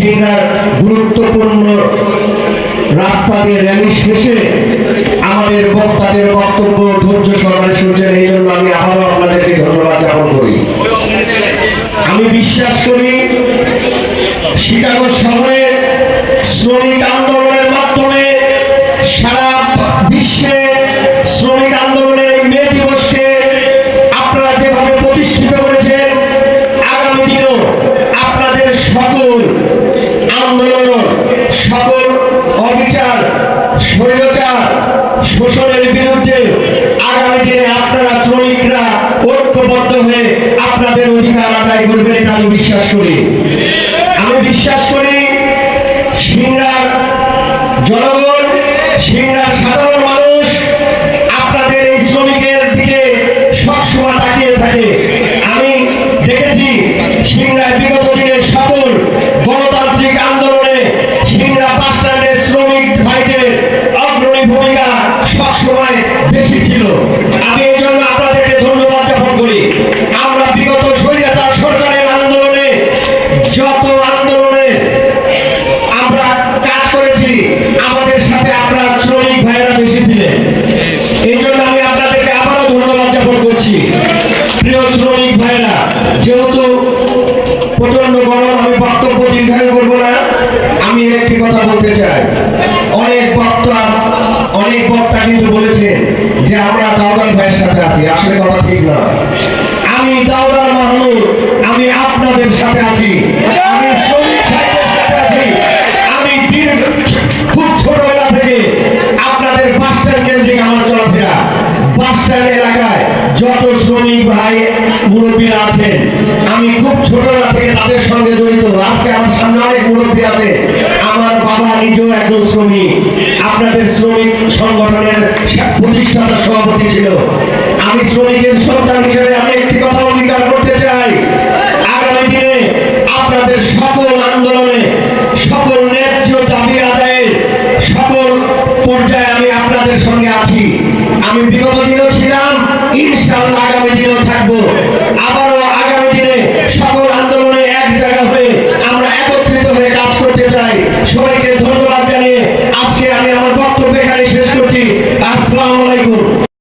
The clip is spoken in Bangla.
সিংহার গুরুত্বপূর্ণ রাস্তা দিয়ে র্যালি শেষে আমাদের বক্তাদের বক্তব্য ধৈর্য সহকারে শুনছেন, এই জন্য আমি আবারও আপনাদেরকে ধন্যবাদ জ্ঞাপন করি। আমি বিশ্বাস করি শিকাগো শহরে শ্রমিক আন্দোলনের স্বৈরাচার শোষণের বিরুদ্ধে আগামী দিনে আপনারা শ্রমিকরা ঐক্যবদ্ধ হয়ে আপনাদের অধিকার আদায় করবেন এটা আমি বিশ্বাস করি। আমি বিশ্বাস করি সিংড়ার জনগণ, সিংড়ার সাধারণ মানুষ আপনাদের এই শ্রমিকের দিকে সবসময় তাকিয়ে থাকে। আমি দেখেছি সিংড়ায় বিগত আমি দাউদার মাহমুদ আমি আপনাদের সাথে আছি। যত শ্রমিক ভাই মুরব্বীরা আছেন, আমি খুব ছোটবেলা থেকে তাদের সঙ্গে জড়িত। আজকে আমার সামনে অনেক মুরব্বী আছে। আমার বাবা নিজেও একজন শ্রমিক। আপনাদের শ্রমিক সংগঠনের প্রতিষ্ঠাতা সভাপতি ছিল। আমি শ্রমিকের সন্তান হিসেবে আমি একটি কথা অঙ্গীকার করতে চাই। আগামী দিনে আপনাদের সকল আন্দোলনে, সকল ন্যায্য দাবি আদায়ে সকল পর্যায়ে আমি আপনাদের সঙ্গে আছি। আমি বিগত দিনও Inshallah.